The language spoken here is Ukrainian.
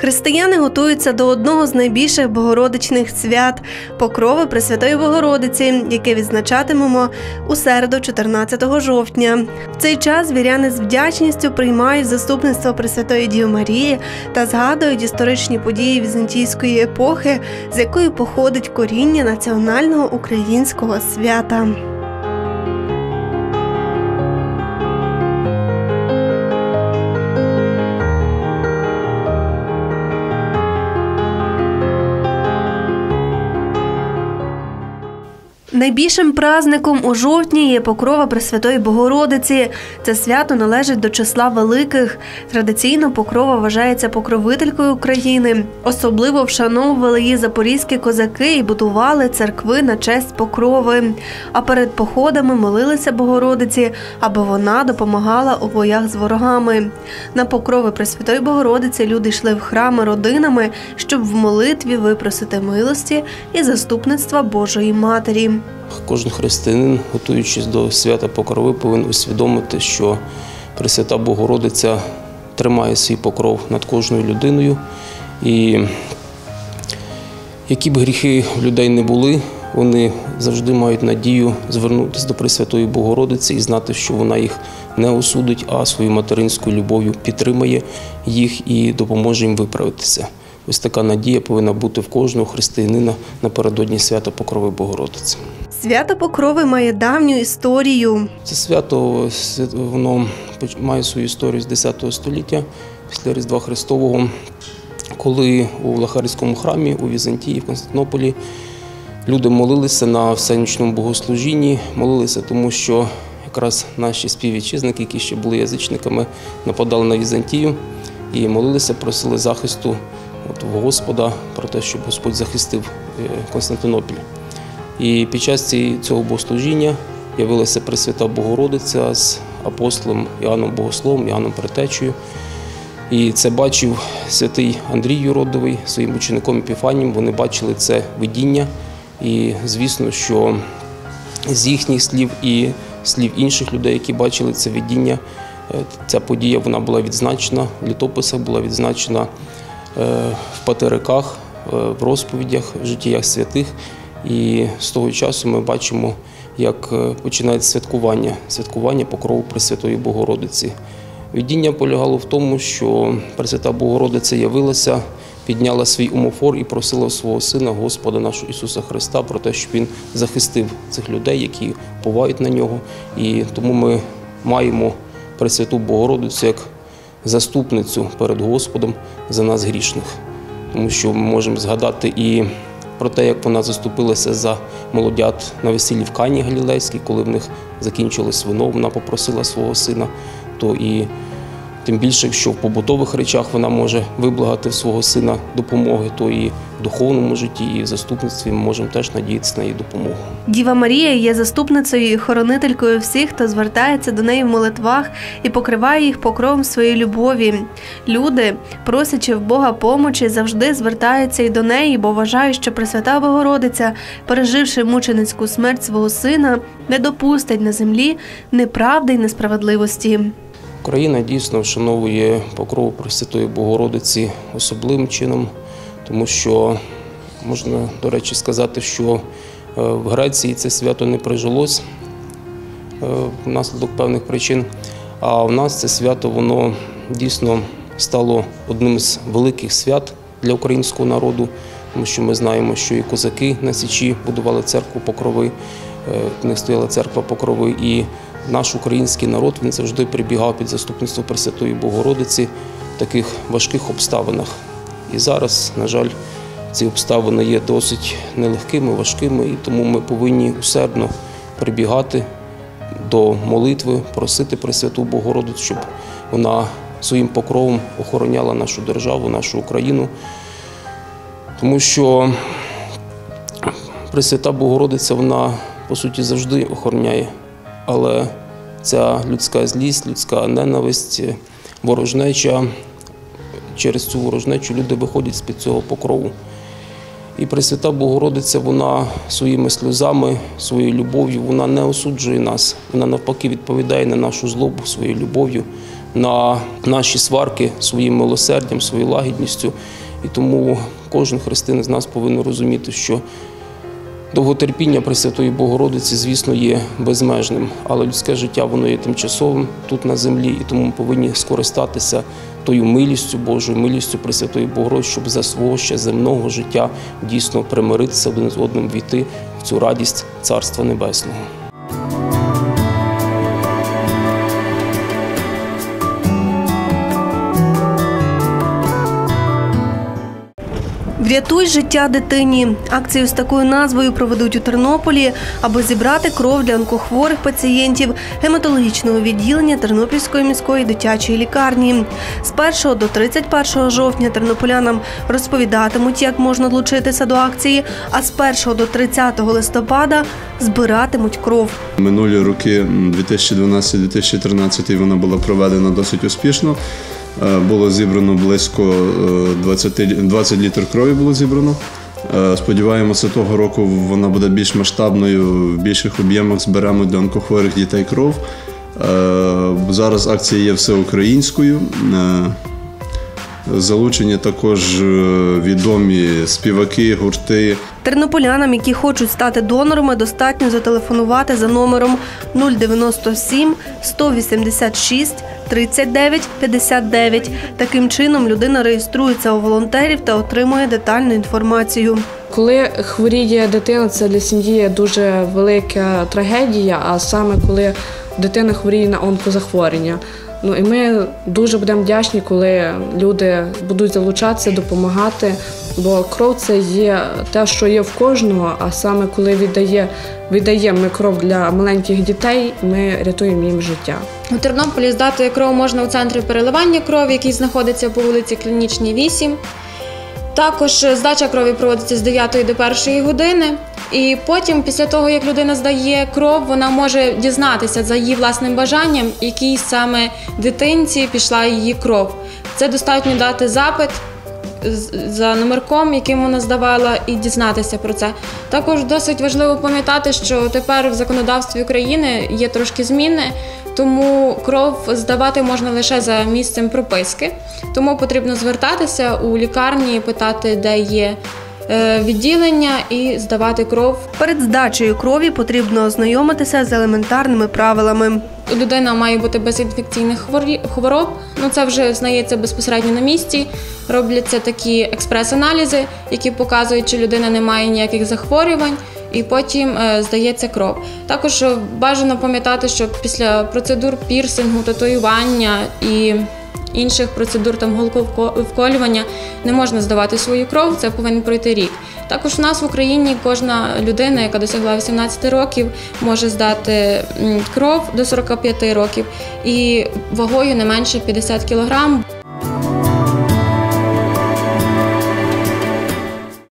Християни готуються до одного з найбільших богородичних свят покрови Пресвятої Богородиці, яке відзначатимемо у середу, 14 жовтня. В цей час віряни з вдячністю приймають заступництво Пресвятої Діви Марії та згадують історичні події візантійської епохи, з якої походить коріння національного українського свята. Найбільшим праздником у жовтні є покрова Пресвятої Богородиці. Це свято належить до числа великих. Традиційно покрова вважається покровителькою України. Особливо вшановували її запорізькі козаки і будували церкви на честь покрови. А перед походами молилися Богородиці, аби вона допомагала у боях з ворогами. На покрови Пресвятої Богородиці люди йшли в храми родинами, щоб в молитві випросити милості і заступництва Божої Матері. Кожен християнин, готуючись до свята Покрови, повинен усвідомити, що Пресвята Богородиця тримає свій покров над кожною людиною. І які б гріхи людей не були, вони завжди мають надію звернутися до Пресвятої Богородиці і знати, що вона їх не осудить, а своєю материнською любов'ю підтримає їх і допоможе їм виправитися. Ось така надія повинна бути в кожного християнина напередодні свята Покрови Богородиці. Свято Покрови має давню історію. Це свято воно має свою історію з 10 століття після Різдва Христового, коли у Лахарському храмі у Візантії в Константинополі люди молилися на всенічному богослужінні, молилися, тому що якраз наші співвітчизники, які ще були язичниками, нападали на Візантію і молилися, просили захисту от, в Господа про те, щоб Господь захистив Константинопіль. І під час цього богослужіння явилася Пресвята Богородиця з апостолом Іоанном Богословом, Іоанном Претечею. І це бачив святий Андрій Юродовий своїм учеником Епіфанієм. Вони бачили це видіння. І звісно, що з їхніх слів і слів інших людей, які бачили це видіння, ця подія вона була відзначена, в літописах була відзначена в патериках, в розповідях, в життях святих. І з того часу ми бачимо, як починається святкування, святкування покрову Пресвятої Богородиці. Видіння полягало в тому, що Пресвята Богородиця явилася, підняла свій умофор і просила свого Сина, Господа нашого Ісуса Христа, про те, щоб Він захистив цих людей, які повають на нього. І тому ми маємо Пресвяту Богородицю як заступницю перед Господом за нас грішних, тому що ми можемо згадати і про те, як вона заступилася за молодят на весіллі в Кані Галілейській, коли в них закінчилось вино, вона попросила свого сина, то і тим більше, якщо в побутових речах вона може виблагати свого сина допомоги, то і в духовному житті, і в заступництві ми можемо теж надіятися на її допомогу. Діва Марія є заступницею і хоронителькою всіх, хто звертається до неї в молитвах і покриває їх покровом своєї любові. Люди, просячи в Бога помочі, завжди звертаються і до неї, бо вважають, що Пресвята Богородиця, переживши мученицьку смерть свого сина, не допустить на землі неправди й несправедливості. Україна дійсно вшановує покрову Пресвятої Богородиці особливим чином, тому що можна, до речі, сказати, що в Греції це свято не прижилось внаслідок певних причин. А в нас це свято воно дійсно стало одним з великих свят для українського народу, тому що ми знаємо, що і козаки на Січі будували церкву Покрови, в них стояла церква Покрови. і наш український народ він завжди прибігав під заступництво Пресвятої Богородиці в таких важких обставинах. І зараз, на жаль, ці обставини є досить нелегкими, важкими, і тому ми повинні усердно прибігати до молитви, просити Пресвяту Богородицю, щоб вона своїм покровом охороняла нашу державу, нашу Україну. Тому що Пресвята Богородиця, вона по суті завжди охороняє але ця людська злість, людська ненависть, ворожнеча, через цю ворожнечу люди виходять з-під цього покрову. І Пресвята Богородиця, вона своїми сльозами, своєю любов'ю, вона не осуджує нас, вона навпаки відповідає на нашу злобу своєю любов'ю. на наші сварки своїм милосердям, своєю лагідністю. І тому кожен християнин з нас повинен розуміти, що довготерпіння Пресвятої Богородиці, звісно, є безмежним, але людське життя воно є тимчасовим тут на землі, і тому ми повинні скористатися тою милістю Божою, милістю Пресвятої Богородиці, щоб за свого ще земного життя дійсно примиритися один з одним, війти в цю радість Царства Небесного. Врятуй життя дитині. Акцію з такою назвою проведуть у Тернополі, аби зібрати кров для онкохворих пацієнтів гематологічного відділення Тернопільської міської дитячої лікарні. З 1 до 31 жовтня тернополянам розповідатимуть, як можна долучитися до акції, а з 1 до 30 листопада збиратимуть кров. Минулі роки, м, 2012-2013, вона була проведена досить успішно. Е, Було зібрано близько е, 20, 20 літрів крові було зібрано. Е, Сподіваємося, того року вона буде більш масштабною, в більших об'ємах зберемо для онкохворих дітей кров. Зараз акція є всеукраїнською. Залучені також відомі співаки, гурти. Тернополянам, які хочуть стати донорами, достатньо зателефонувати за номером 097 186 39 59. Таким чином людина реєструється у волонтерів та отримує детальну інформацію. Коли хворіє дитина, це для сім'ї дуже велика трагедія, а саме коли дитина хворіє на онкозахворювання. Ну і ми дуже будемо вдячні, коли люди будуть залучатися, допомагати. Бо кров це є те, що є в кожного. А саме коли віддає, віддаємо ми кров для маленьких дітей, ми рятуємо їм життя. У Тернополі здати кров можна у центрі переливання крові, який знаходиться по вулиці Клінічній 8. Також здача крові проводиться з 9 до 1 години. І потім, після того, як людина здає кров, вона може дізнатися за її власним бажанням, якій саме дитинці пішла її кров. Це достатньо дати запит за номерком, яким вона здавала, і дізнатися про це. Також досить важливо пам'ятати, що тепер в законодавстві України є трошки зміни, тому кров здавати можна лише за місцем прописки. Тому потрібно звертатися у лікарні, питати, де є відділення, і здавати кров. Перед здачею крові потрібно ознайомитися з елементарними правилами. Людина має бути без інфекційних хвороб. Ну це вже знається безпосередньо на місці. Робляться такі експрес-аналізи, які показують, чи людина не має ніяких захворювань. І потім е, здається кров. Також е, бажано пам'ятати, що після процедур пірсингу, татуювання і інших процедур там голковколювання не можна здавати свою кров, це повинен пройти рік. Також у нас в Україні кожна людина, яка досягла 18 років, може здати кров до 45 років і вагою не менше 50 кг.